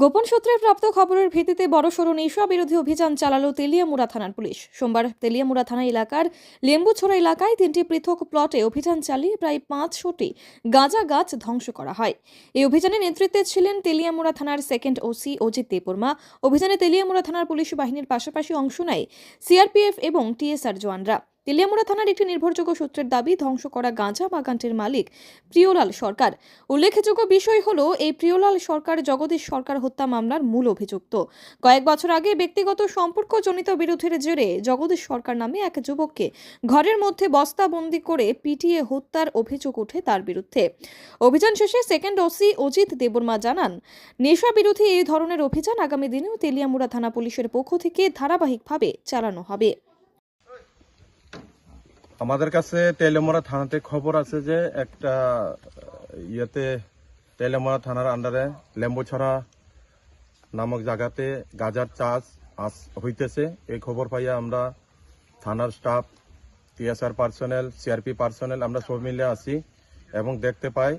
গোপন সূত্রে প্রাপ্ত খবরের ভিত্তিতে বড়সড় নেশা বিরোধী অভিযান চালালো তেলিয়ামুড়া থানার পুলিশ। সোমবার তেলিয়ামুড়া থানা এলাকার লেম্বুছড়া এলাকায় তিনটি পৃথক প্লটে অভিযান চালিয়ে প্রায় পাঁচশোটি গাঁজা গাছ ধ্বংস করা হয়। এই অভিযানে নেতৃত্বে ছিলেন তেলিয়ামুড়া থানার সেকেন্ড ওসি অজিত দেববর্মা। অভিযানে তেলিয়ামুড়া থানার পুলিশ বাহিনীর পাশাপাশি অংশ নেয় সিআরপিএফ এবং টিএসআর জওয়ানরা। তেলিয়ামুড়া থানার একটি নির্ভরযোগ্য সূত্রের দাবি, ধ্বংস করা গাঁজা বাগানটির মালিক প্রিয়লাল সরকার। উল্লেখযোগ্য বিষয় হল, এই প্রিয়লাল সরকার জগদীশ সরকার হত্যা মামলার মূল অভিযুক্ত। কয়েক বছর আগে ব্যক্তিগত সম্পর্কজনিত বিরোধের জেরে জগদীশ সরকার নামে এক যুবককে ঘরের মধ্যে বস্তাবন্দি করে পিটিয়ে হত্যার অভিযোগ ওঠে তার বিরুদ্ধে। অভিযান শেষে সেকেন্ড ওসি অজিত দেববর্মা জানান, নেশা বিরোধী এই ধরনের অভিযান আগামী দিনেও তেলিয়ামুড়া থানা পুলিশের পক্ষ থেকে ধারাবাহিকভাবে চালানো হবে। আমাদের কাছে তেলেমরা থানাতে খবর আছে যে একটা ইয়েতে তেলেমরা থানার আন্ডারে লেম্বুছড়া নামক জায়গাতে গাজার চাষ আস, হইতেছে। এই খবর পাইয়া আমরা থানার staff TSR personnel CRP personnel আমরা সব মিলে আসি এবং দেখতে পাই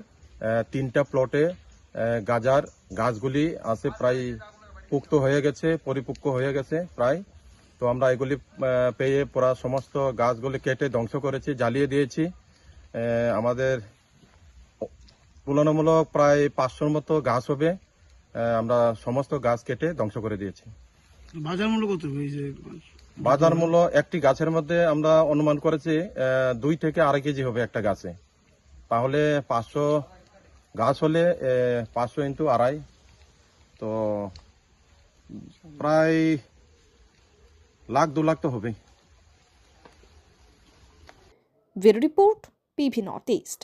তিনটা প্লটে গাজার গাছগুলি আছে প্রায় পুক্ত হয়ে গেছে পরিপক্ক হয়ে গেছে প্রায়। তো আমরা এগুলি পেয়ে পুরা সমস্ত গাছগুলি কেটে ধ্বংস করেছি জ্বালিয়ে দিয়েছি। আমাদের তুলনামূলক প্রায় পাঁচশোর মতো গাছ হবে। আমরা সমস্ত গাছ কেটে ধ্বংস করে দিয়েছি। বাজার মূল্য কত বাজার মূল্য একটি গাছের মধ্যে আমরা অনুমান করেছি দুই থেকে আড়াই কেজি হবে একটা গাছে। তাহলে পাঁচশো গাছ হলে পাঁচশো ইন্টু আড়াই। তো প্রায় লাখ দু লাখ তো হবে bureau report PV north east.